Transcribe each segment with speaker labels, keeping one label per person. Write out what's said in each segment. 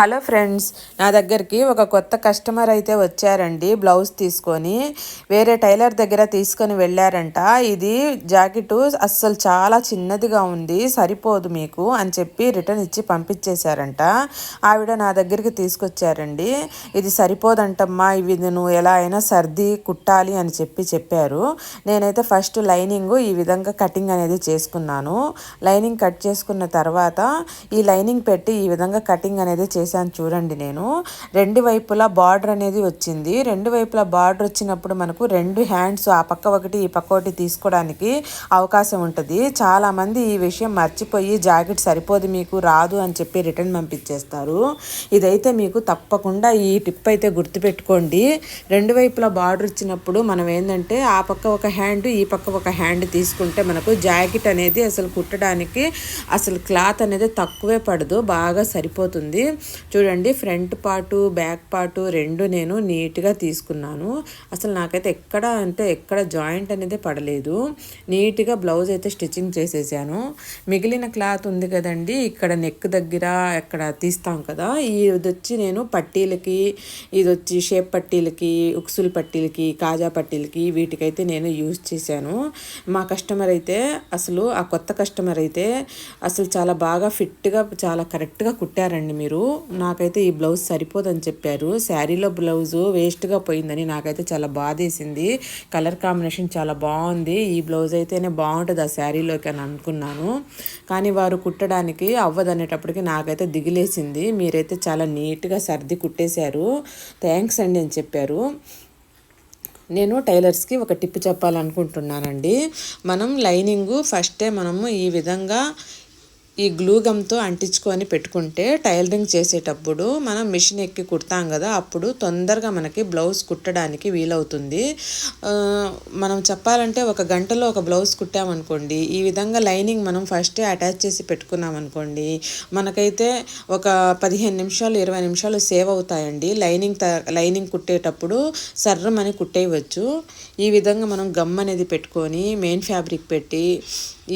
Speaker 1: Hello friends నా దగ్గరికి ఒక కొత్త కస్టమర్ అయితే వచ్చారండి. బ్లౌజ్ తీసుకొని వేరే టైలర్ దగ్గర తీసుకొని వెళ్ళారంట. ఇది జాకెట్ అస్సలు చాలా చిన్నదిగా ఉంది సరిపోదు మీకు అని చెప్పి రిటర్న్ ఇచ్చి పంపించేశారంట. ఆవిడ నా దగ్గరికి తీసుకొచ్చారండి. ఇది సరిపోదంటమ్మా ఇవి నువ్వు ఎలా అయినా సర్ది కుట్టాలి అని చెప్పి చెప్పారు. నేనైతే ఫస్ట్ లైనింగ్ ఈ విధంగా కటింగ్ అనేది చేసుకున్నాను. లైనింగ్ కట్ చేసుకున్న తర్వాత ఈ లైనింగ్ పెట్టి ఈ విధంగా కటింగ్ అనేది చేసి చేశాను చూడండి నేను. రెండు వైపులా బార్డర్ అనేది వచ్చింది. రెండు వైపులా బార్డర్ వచ్చినప్పుడు మనకు రెండు హ్యాండ్స్ ఆ పక్క ఒకటి ఈ పక్క ఒకటి తీసుకోవడానికి అవకాశం ఉంటుంది. చాలామంది ఈ విషయం మర్చిపోయి జాకెట్ సరిపోదు మీకు రాదు అని చెప్పి రిటర్న్ పంపించేస్తారు. ఇదైతే మీకు తప్పకుండా ఈ టిప్ అయితే గుర్తుపెట్టుకోండి. రెండు వైపులా బార్డర్ ఇచ్చినప్పుడు మనం ఏంటంటే ఆ పక్క ఒక హ్యాండ్ ఈ పక్క ఒక హ్యాండ్ తీసుకుంటే మనకు జాకెట్ అనేది అసలు కుట్టడానికి అసలు క్లాత్ అనేది తక్కువే పడదు బాగా సరిపోతుంది. చూడండి ఫ్రంట్ పార్టు బ్యాక్ పార్టు రెండు నేను నీట్గా తీసుకున్నాను. అసలు నాకైతే ఎక్కడ అంటే ఎక్కడ జాయింట్ అనేది పడలేదు. నీట్గా బ్లౌజ్ అయితే స్టిచ్చింగ్ చేసేసాను. మిగిలిన క్లాత్ ఉంది కదండి ఇక్కడ నెక్ దగ్గర ఎక్కడ తీస్తాం కదా ఇది వచ్చి నేను పట్టీలకి ఇది వచ్చి షేప్ పట్టీలకి ఉక్సుల పట్టీలకి కాజా పట్టీలకి వీటికైతే నేను యూజ్ చేశాను. మా కస్టమర్ అయితే అసలు ఆ కొత్త కస్టమర్ అయితే అసలు చాలా బాగా ఫిట్గా చాలా కరెక్ట్గా కుట్టారండి మీరు. నాకైతే ఈ బ్లౌజ్ సరిపోదని చెప్పారు. శారీలో బ్లౌజు వేస్ట్గా పోయిందని నాకైతే చాలా బాధేసింది. కలర్ కాంబినేషన్ చాలా బాగుంది. ఈ బ్లౌజ్ అయితేనే బాగుంటుంది ఆ శారీలోకి అని అనుకున్నాను. కానీ వారు కుట్టడానికి అవ్వదనేటప్పటికి నాకైతే దిగిలేసింది. మీరైతే చాలా నీట్గా సర్ది కుట్టేశారు. థ్యాంక్స్ అండి అని చెప్పారు. నేను టైలర్స్కి ఒక టిప్ చెప్పాలనుకుంటున్నానండి. మనం లైనింగు ఫస్టే మనము ఈ విధంగా ఈ గ్లూ గమ్తో అంటించుకొని పెట్టుకుంటే టైలరింగ్ చేసేటప్పుడు మనం మిషన్ ఎక్కి కుడతాం కదా అప్పుడు తొందరగా మనకి బ్లౌజ్ కుట్టడానికి వీలవుతుంది. మనం చెప్పాలంటే ఒక గంటలో ఒక బ్లౌజ్ కుట్టామనుకోండి ఈ విధంగా లైనింగ్ మనం ఫస్టే అటాచ్ చేసి పెట్టుకున్నాం అనుకోండి మనకైతే ఒక పదిహేను నిమిషాలు ఇరవై నిమిషాలు సేవ్ అవుతాయండి. లైనింగ్ త లైనింగ్ కుట్టేటప్పుడు సర్రమని కుట్టేయవచ్చు. ఈ విధంగా మనం గమ్ అనేది పెట్టుకొని మెయిన్ ఫ్యాబ్రిక్ పెట్టి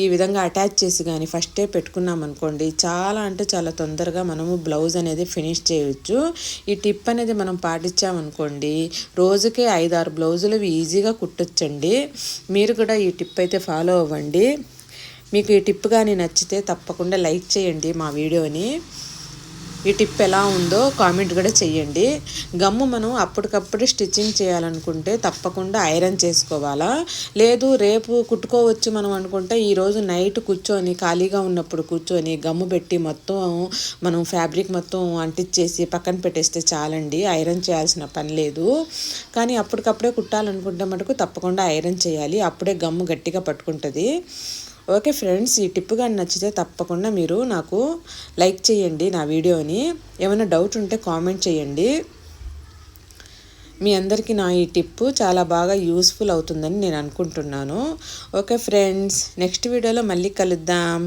Speaker 1: ఈ విధంగా అటాచ్ చేసి కానీ ఫస్టే పెట్టుకున్నాం అనుకోండి చాలా అంటే చాలా తొందరగా మనము బ్లౌజ్ అనేది ఫినిష్ చేయవచ్చు ఈ టిప్ అనేది మనం పాటించామనుకోండి రోజుకే ఐదారు బ్లౌజులు ఈజీగా కుట్టొచ్చండి. మీరు కూడా ఈ టిప్ అయితే ఫాలో అవ్వండి. మీకు ఈ టిప్ కానీ నచ్చితే తప్పకుండా లైక్ చేయండి మా వీడియోని ఈ టిప్ ఎలా ఉందో కామెంట్ కూడా చెయ్యండి. గమ్ము మనం అప్పటికప్పుడు స్టిచ్చింగ్ చేయాలనుకుంటే తప్పకుండా ఐరన్ చేసుకోవాలా? లేదు రేపు కుట్టుకోవచ్చు మనం అనుకుంటే ఈరోజు నైట్ కూర్చొని ఖాళీగా ఉన్నప్పుడు కూర్చొని గమ్ము పెట్టి మొత్తం మనం ఫ్యాబ్రిక్ మొత్తం అంటించేసి పక్కన పెట్టేస్తే చాలండి. ఐరన్ చేయాల్సిన పని లేదు. కానీ అప్పటికప్పుడే కుట్టాలనుకుంటే మటుకు తప్పకుండా ఐరన్ చేయాలి. అప్పుడే గమ్ము గట్టిగా పట్టుకుంటుంది. ఓకే ఫ్రెండ్స్ ఈ టిప్ కానీ నచ్చితే తప్పకుండా మీరు నాకు లైక్ చేయండి నా వీడియోని. ఏమైనా డౌట్ ఉంటే కామెంట్ చేయండి. మీ అందరికీ నా ఈ టిప్పు చాలా బాగా యూస్ఫుల్ అవుతుందని నేను అనుకుంటున్నాను. ఓకే ఫ్రెండ్స్ నెక్స్ట్ వీడియోలో మళ్ళీ కలుద్దాం.